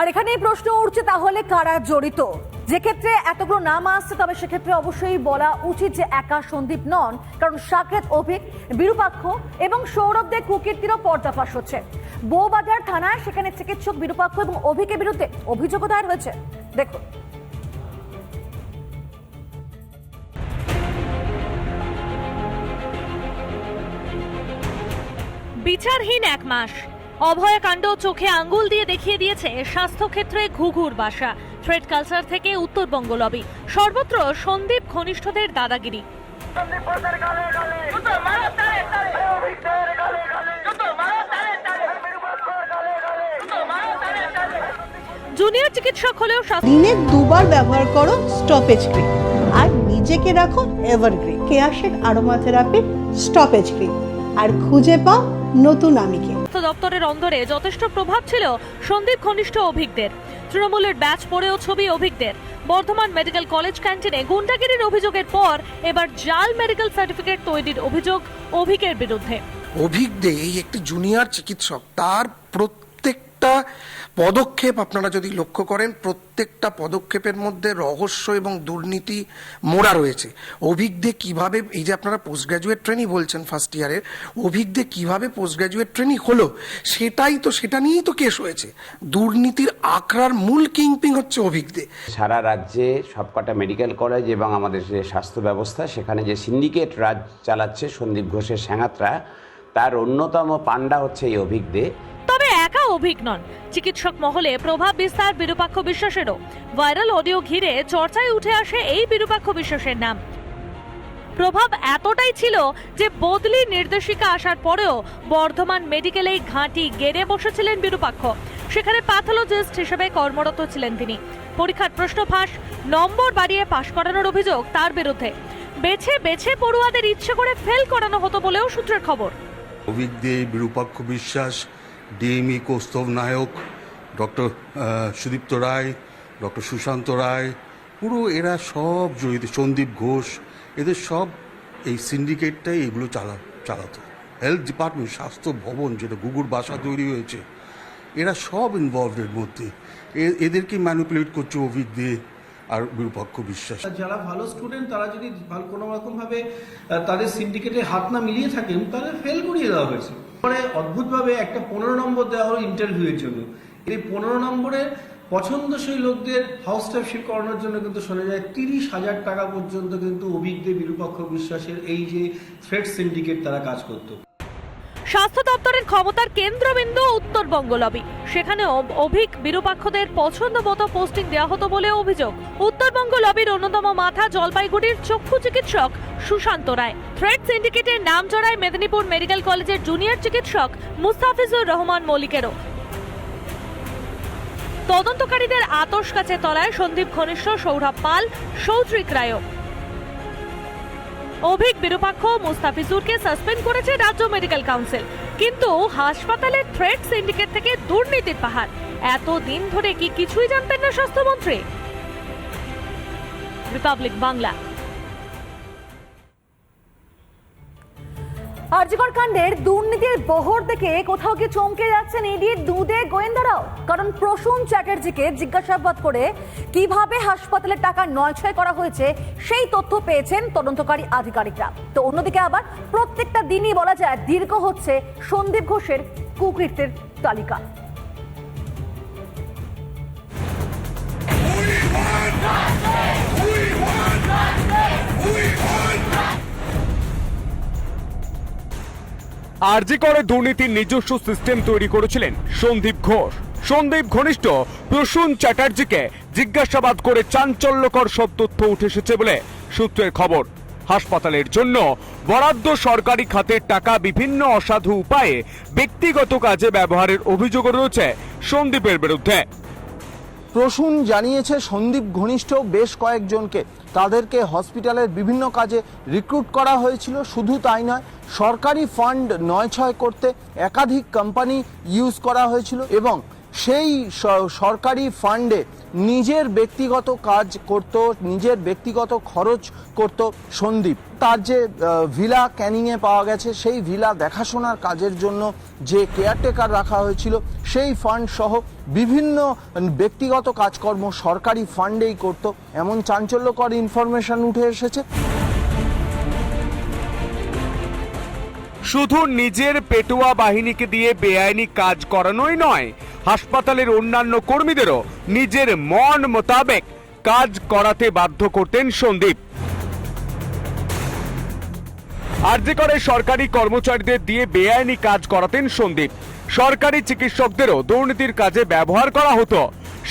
আর এখানে প্রশ্ন উঠছে, তাহলে কারা জড়িত? যে ক্ষেত্রে এতগুলো নাম আসছে, তবে সেক্ষেত্রে অবশ্যই বলা উচিত যে একা সন্দীপ নন, কারণ সাকেত, অভিক, বিরূপাক্ষ এবং সৌরভদের কুকীর্তিরও পর্দাফাশ হচ্ছে। বৌবাজার থানায় সেখানে চিকিৎসক বিরূপাক্ষ এবং অভিকের বিরুদ্ধে অভিযোগও দায়ের হয়েছে। দেখুন। বিচারহীন এক মাস। অভয়কাণ্ড চোখে আঙ্গুল দিয়ে দেখিয়ে দিয়েছে স্বাস্থ্যক্ষেত্রে ঘুঘুর বাসা ট্রেড কালচার থেকে উত্তরবঙ্গ লবি। সর্বত্র সন্দীপ ঘনিষ্ঠদের দাদাগিরি। জুনিয়র চিকিৎসক হলেও দিনে দুবার ব্যবহার করো স্টপেজ ক্রিম। আর নিজেকে রাখো এভারগ্রিন। কেয়াশেক আরোমা থেরাপি স্টপেজ ক্রিম। আর খুঁজে পাও নতুন আমিকে। দপ্তরের অন্দরে যথেষ্ট প্রভাব ছিল সন্দীপ ঘনিষ্ঠ অভিজ্ঞদের। তৃণমূলের ব্যাচ পড়েও ছবি অভিজ্ঞদের। বর্ধমান মেডিকেল কলেজ ক্যান্টিনে গুন্ডাগিরির অভিযোগের পর এবার জাল মেডিকেল সার্টিফিকেট তৈরির অভিযোগ অভিকের বিরুদ্ধে। অভিজ্ঞ এই একটি জুনিয়র চিকিৎসক, তার প্রত্যেকটা পদক্ষেপ আপনারা যদি লক্ষ্য করেন, প্রত্যেকটা পদক্ষেপের মধ্যে রহস্য এবং দুর্নীতি মোড়া রয়েছে। অভিজ্ঞে কীভাবে, এই যে আপনারা পোস্ট গ্রাজুয়েট ট্রেনিং বলছেন ফার্স্ট ইয়ারের অভিজ্ঞে কীভাবে পোস্ট গ্রাজুয়েট ট্রেনিং হলো, সেটাই তো, সেটা নিয়েই তো কেস হয়েছে। দুর্নীতির আখড়ার মূল কিংপিং হচ্ছে অভিজ্ঞে সারা রাজ্যে সবকটা মেডিকেল কলেজ এবং আমাদের যে স্বাস্থ্য ব্যবস্থা, সেখানে যে সিন্ডিকেট রাজ চালাচ্ছে সন্দীপ ঘোষের স্যাঙাতরা তার অন্যতম পাণ্ডা হচ্ছে এই অভিজ্ঞে অভিক নন। চিকিৎসক মহলে প্রভাব বিস্তার বিরূপাক্ষ বিশ্বাসেরও। ভাইরাল অডিও ঘিরে চর্চায় উঠে আসে এই বিরূপাক্ষ বিশ্বাসের নাম। প্রভাব এতটাই ছিল যে বদলি নির্দেশিকা আসার পরেও বর্ধমান মেডিকেলে ঘাঁটি গেড়ে বসেছিলেন বিরূপাক্ষ। সেখানে প্যাথোলজিস্ট হিসেবে কর্মরত ছিলেন তিনি। পরীক্ষার প্রশ্ন ফাঁস নম্বর বাড়িয়ে পাশ করানোর অভিযোগ তার বিরুদ্ধে। বেছে বেছে পড়ুয়াদের ইচ্ছে করে ফেল করানো হতো বলেও সূত্রের খবর। অভিজ্ঞে Birupaksha Biswas DME Kaustav Nayak, doctor Sudipta Roy, doctor Sushanta Roy, পুরো এরা সব জড়িত, সন্দীপ ঘোষ, এদের সব এই সিন্ডিকেটটাই এগুলো চালা, চালাতো। হেলথ ডিপার্টমেন্ট স্বাস্থ্য ভবন যেটা গুগুর বাসা তৈরি হয়েছে, এরা সব ইনভলভড এর মধ্যে। এদেরকে ম্যানিপুলেট করছে অভিজ্ঞ আর বিরূপাক্ষ বিশ্বাস। যারা ভালো স্টুডেন্ট তারা যদি কোনো রকম ভাবে তাদের সিন্ডিকেটে হাত না মিলিয়ে থাকেন, তাহলে ফেল করিয়ে দেওয়া হয়েছে। পরে অদ্ভুতভাবে একটা পনেরো নম্বর দেওয়া হলো ইন্টারভিউয়ের জন্য। এই পনেরো নম্বরের পছন্দসই লোকদের হাউস স্টাফশিপ করানোর জন্য কিন্তু শোনা যায়, তিরিশ হাজার টাকা পর্যন্ত কিন্তু অভিজ্ঞ বিরূপাক্ষ বিশ্বাসের এই যে থ্রেড সিন্ডিকেট তারা কাজ করতো। স্বাস্থ্য দপ্তরের ক্ষমতার কেন্দ্রবিন্দু উত্তরবঙ্গ লবি সেখানে অভিক বিরূপাক্ষদের পছন্দ মতো পোস্টিং দেওয়া হতো বলে অভিযোগ। উত্তরবঙ্গ লবির অন্যতম মাথা জলপাইগুড়ির চক্ষু চিকিৎসক সুশান্ত রায়। থ্রেড সিন্ডিকেটের নাম জড়ায় মেদিনীপুর মেডিকেল কলেজের জুনিয়র চিকিৎসক মুস্তাফিজুর রহমান মল্লিকেরও। তদন্তকারীদের আতস কাছে তলায় সন্দীপ ঘনিষ্ঠ, সৌরভ পাল সৌত্রিক রায়ও। অভিক বিরূপাক্ষ মুস্তাফিজুরকে সাসপেন্ড করেছে রাজ্য মেডিকেল কাউন্সিল। কিন্তু হাসপাতালের থ্রেড সিন্ডিকেট থেকে দুর্নীতির পাহাড়। এত দিন ধরে কি কিছুই জানতেন না স্বাস্থ্যমন্ত্রী? রিপাবলিক বাংলা। আরজিকর কাণ্ডের দুর্নীতির বহর দেখে কোথাও কি চমকে যাচ্ছেন ইডির দুধে গোয়েন্দারাও। কারণ প্রসূন চ্যাটার্জিকে জিজ্ঞাসাবাদ করে কীভাবে হাসপাতালের টাকা নয়ছয় করা হয়েছে, সেই তথ্য পেয়েছেন তদন্তকারী আধিকারিকরা। তো অন্যদিকে আবার প্রত্যেকটা দিনই বলা যায় দীর্ঘ হচ্ছে সন্দীপ ঘোষের কুকৃত্যের তালিকা। আরজি করে দুর্নীতির নিজস্ব সিস্টেম তৈরি করেছিলেন সন্দীপ ঘোষ। সন্দীপ ঘনিষ্ঠ প্রসূন চ্যাটার্জিকে জিজ্ঞাসাবাদ করে চাঞ্চল্যকর সব তথ্য উঠে এসেছে বলে সূত্রের খবর। হাসপাতালের জন্য বরাদ্দ সরকারি খাতের টাকা বিভিন্ন অসাধু উপায়ে ব্যক্তিগত কাজে ব্যবহারের অভিযোগও রয়েছে সন্দীপের বিরুদ্ধে। প্রসূন জানিয়েছে, সন্দীপ ঘনিষ্ঠ বেশ কয়েকজনকে তাদেরকে হসপিটালের বিভিন্ন কাজে রিক্রুট করা হয়েছিল। শুধু তাই নয়, সরকারি ফান্ড নয় ছয় করতে একাধিক কোম্পানি ইউজ করা হয়েছিল এবং সেই সরকারি ফান্ডে নিজের ব্যক্তিগত কাজ করত, নিজের ব্যক্তিগত খরচ করত সন্দীপ। তার যে ভিলা ক্যানিংয়ে পাওয়া গেছে, সেই ভিলা দেখাশোনার কাজের জন্য যে কেয়ারটেকার রাখা হয়েছিল, সেই ফান্ড সহ বিভিন্ন ব্যক্তিগত কাজকর্ম সরকারি ফান্ডেই করত। এমন চাঞ্চল্যকর ইনফরমেশন উঠে এসেছে। শুধু নিজের পেটুয়া বাহিনীকে দিয়ে বেআইনি কাজ করানোই নয়, হাসপাতালের অন্যান্য কর্মীদেরও নিজের মন মোতাবেক কাজ করাতে বাধ্য করতেন সন্দীপ। আর্জি করে সরকারি কর্মচারীদের দিয়ে বেআইনি কাজ করাতেন সন্দীপ। সরকারি চিকিৎসকদেরও দুর্নীতির কাজে ব্যবহার করা হতো।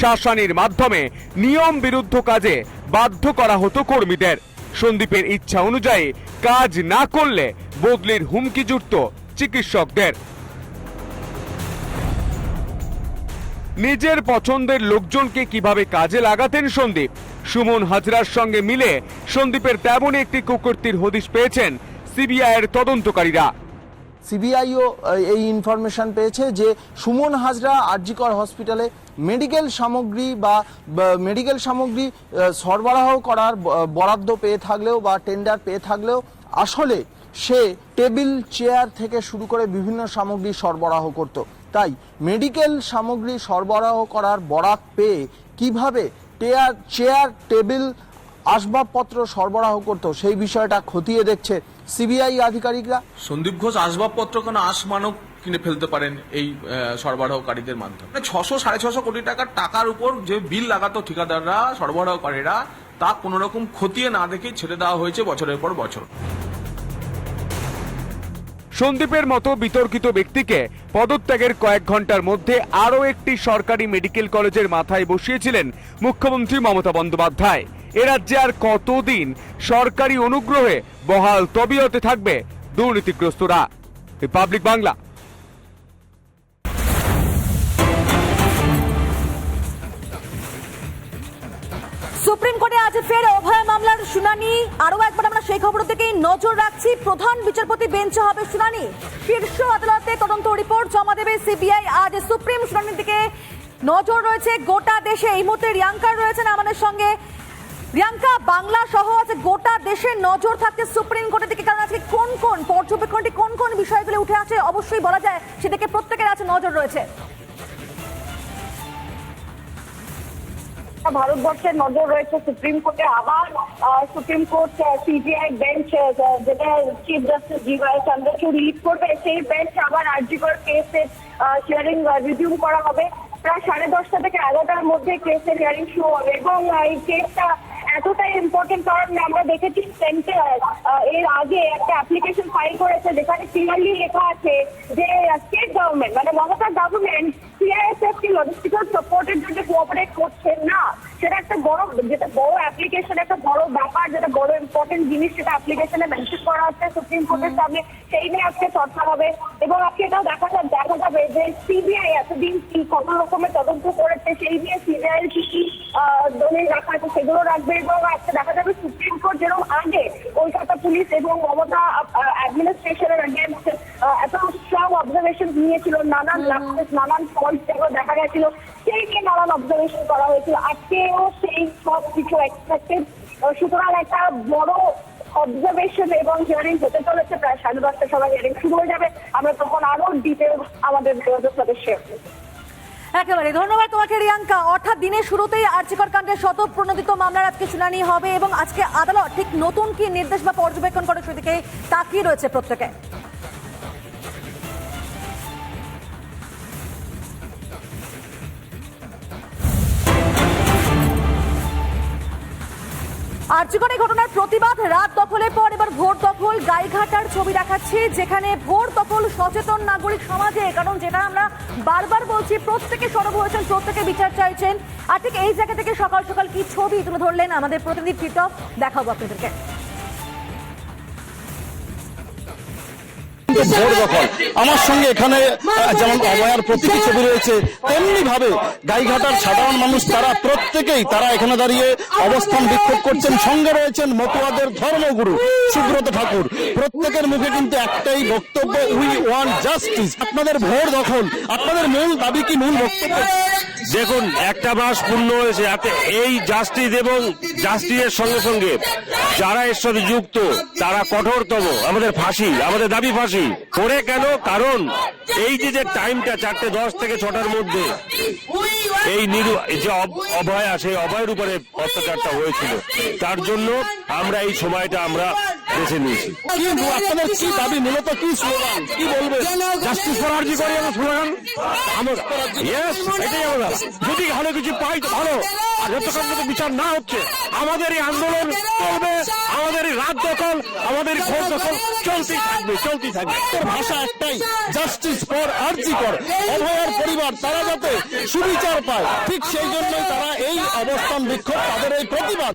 শাসানির মাধ্যমে নিয়ম বিরুদ্ধ কাজে বাধ্য করা হতো কর্মীদের। সন্দীপের ইচ্ছা অনুযায়ী কাজ না করলে বদলির হুমকি জুটত চিকিৎসকদের। নিজের পছন্দের লোকজনকে কীভাবে কাজে লাগাতেন সন্দীপ? সুমন হাজরার সঙ্গে মিলে সন্দীপের তেমনই একটি কুকুরটির হদিশ পেয়েছেন সিবিআইয়ের তদন্তকারীরা। সিবিআইও এই ইনফরমেশন পেয়েছে যে সুমন হাজরা আরজিকর হসপিটালে মেডিকেল সামগ্রী বা মেডিকেল সামগ্রী সরবরাহ করার বরাদ্দ পেয়ে থাকলেও বা টেন্ডার পেয়ে থাকলেও আসলে সে টেবিল চেয়ার থেকে শুরু করে বিভিন্ন সামগ্রী সরবরাহ করত। তাই মেডিকেল সামগ্রী সরবরাহ করার বরাত পেয়ে কীভাবে টেয়ার চেয়ার টেবিল আসবাবপত্র সরবরাহ করত সেই বিষয়টা খতিয়ে দেখছে সিবিআই আধিকারিকরা। সন্দীপ ঘোষ আসবাবপত্র কেন আসমানব কিনে ফেলতে পারেন এই সরবরাহকারীদের মাধ্যমে। মানে ছশো সাড়ে ছশো কোটি টাকার টাকার উপর যে বিল লাগাতো ঠিকাদাররা সরবরাহকারীরা তা কোনো রকম খতিয়ে না দেখে ছেড়ে দেওয়া হয়েছে বছরের পর বছর। সন্দীপের মতো বিতর্কিত ব্যক্তিকে পদত্যাগের কয়েক ঘণ্টার মধ্যে আরও একটি সরকারি মেডিকেল কলেজের মাথায় বসিয়েছিলেন মুখ্যমন্ত্রী মমতা বন্দ্যোপাধ্যায়। এ রাজ্যে আর কতদিন সরকারি অনুগ্রহে বহাল তবিয়তে থাকবে দুর্নীতিগ্রস্তরা? রিপাবলিক বাংলা। সুপ্রিম কোর্টে আজ ফের অভয় মামলার শুনানি। আরও একবার আমরা সেই খবর থেকেই নজর রাখছি। প্রধান বিচারপতি বেঞ্চে হবে শুনানি। শীর্ষ আদালতে তদন্ত রিপোর্ট জমা দেবে সিবিআই। আজ সুপ্রিম শুনানির দিকে নজর রয়েছে গোটা দেশে। এই মুহূর্তে রিয়াঙ্কার রয়েছেন আমাদের সঙ্গে। রিয়াঙ্কা বাংলা সহ আছে গোটা দেশে নজর থাকছে সুপ্রিম কোর্টের দিকে। কারণ আজকে কোন কোন পর্যবেক্ষণটি, কোন কোন বিষয়গুলি উঠে আসে অবশ্যই বলা যায়, সেদিকে প্রত্যেকের আছে নজর রয়েছে। ভারতবর্ষের নজর রয়েছে সুপ্রিম কোর্টে। আবার সুপ্রিম কোর্ট সিবিআই বেঞ্চ যেটা chief justice G Y Chandrachud lead করবে, সেই বেঞ্চ আবার আরজিকর কেসের হিয়ারিং রিভিউ করা হবে। প্রায় সাড়ে দশটা থেকে এগারোটার মধ্যে কেসের হিয়ারিং শুরু হবে এবং এই কেসটা এতটাই ইম্পর্টেন্ট কারণ আমরা দেখেছি সেন্টার এর আগে একটা অ্যাপ্লিকেশন ফাইল করেছে যেখানে ক্লিয়ারলি লেখা আছে যে স্টেট গভর্নমেন্ট মানে মমতা গভর্নমেন্ট সিআইএসএফ কি লজিস্টিক্যাল সাপোর্টের জন্য কোঅপারেট করছে না। সেটা একটা বড়, যেটা বড় অ্যাপ্লিকেশন একটা বড় ব্যাপার, যেটা বড় ইম্পর্টেন্ট জিনিস, সেটা অ্যাপ্লিকেশনে মেনশন করা হচ্ছে সুপ্রিম কোর্টের সামনে। সেই নিয়ে আজকে চর্চা হবে এবং আজকে এটাও দেখা যাবে দেখা যাবে যে সিবিআই এতদিন কি কত রকমের তদন্ত করেছে? সেই নিয়ে সিবিআই কি কি দলিল রাখা আছে সেগুলো রাখবে? এবং আজকে দেখা যাবে সুপ্রিম কোর্ট যেরকম আগে কলকাতা পুলিশ এবং মমতা অ্যাডমিনিস্ট্রেশনের এগেনস্ট এত স্ট্রং অবজারভেশন নিয়েছিল নানান লাক্ষেস নানান ফল্ট যেগুলো দেখা গেছিল সেই নিয়ে নানান অবজারভেশন করা হয়েছিল। আজকেও সেই সব কিছু এক্সপেক্টেড সুতরাং একটা বড় অবজারভেশন এবং হিয়ারিং হতে চলেছে। প্রায় সাড়ে দশটার সময় হিয়ারিং শুরু হয়ে যাবে আমরা তখন আরও ডিটেলস আমাদের যোগাযোগ শেয়ার একেবারে, ধন্যবাদ তোমাকে রিয়াঙ্কা। অর্থাৎ দিনের শুরুতেই আর্চিকর কাণ্ডের শত প্রণোদিত মামলার আজকে শুনানি হবে এবং আজকে আদালত ঠিক নতুন কি নির্দেশ বা পর্যবেক্ষণ করে সেদিকে তাকিয়ে রয়েছে প্রত্যেকে। আর্যিকর এই ঘটনার প্রতিবাদ, রাত দখলের পর এবার ভোর দখল, গাইঘাটার ছবি দেখাচ্ছি, যেখানে ভোর দখল সচেতন নাগরিক সমাজে, কারণ যেটা আমরা বারবার বলছি, প্রত্যেকে সরব হয়েছেন, প্রত্যেকে বিচার চাইছেন। আর ঠিক এই জায়গা থেকে সকাল সকাল কি ছবি তুলে ধরলেন আমাদের প্রতিনিধি টিটক দেখাবো আপনাদেরকে। কিন্তু ভোর দখল আমার সঙ্গে এখানে যেমন অভয়ার প্রতীকী ছবি রয়েছে তেমনি ভাবে গাইঘাটার সাধারণ মানুষ, তারা প্রত্যেকেই, তারা এখানে দাঁড়িয়ে অবস্থান বিক্ষোভ করছেন। সঙ্গে রয়েছেন মতুয়াদের ধর্মগুরু সুব্রত ঠাকুর। প্রত্যেকের মুখে কিন্তু একটাই বক্তব্য উই ওয়ান জাস্টিস আপনাদের ভোর দখল। আপনাদের মূল দাবি কি? মূল বক্তব্য? দেখুন, একটা মাস পূর্ণ হয়েছে এই জাস্টিস এবং জাস্টিসের সঙ্গে সঙ্গে যারা এর সাথে যুক্ত, তারা কঠোরতম। আমাদের ফাঁসি, আমাদের দাবি ফাঁসি। করে কেন? কারণ এই যে যে টাইমটা চারটে দশ থেকে ছটার মধ্যে, এই নিরু যে অভয়া, সেই অভয়ের উপরে অত্যাচারটা হয়েছিল। তার জন্য আমরা এই সময়টা আমরা বেছে নিয়েছি। কি আপনাদের কি দাবি? মূলত কি স্লোগান? কি বলবেন জাস্টিস ফর আরজি করি আমার স্লোগান? আমার ইয়েস এটাই আমরা যদি ভালো কিছু পাই তো ভালো। আর যতক্ষণ পর্যন্ত বিচার না হচ্ছে, আমাদের এই আন্দোলন চলবে, আমাদের এই রাত দখল, আমাদের ভোট দখল চলতেই থাকবে চলতেই থাকবে। ভাষা একটাই জাস্টিস ফর আরজি কর। অভয়ার পরিবার, তারা যাতে সুবিচার পায়, ঠিক সেই জন্যই তারা এই অবস্থান বিক্ষোভ, তাদের এই প্রতিবাদ।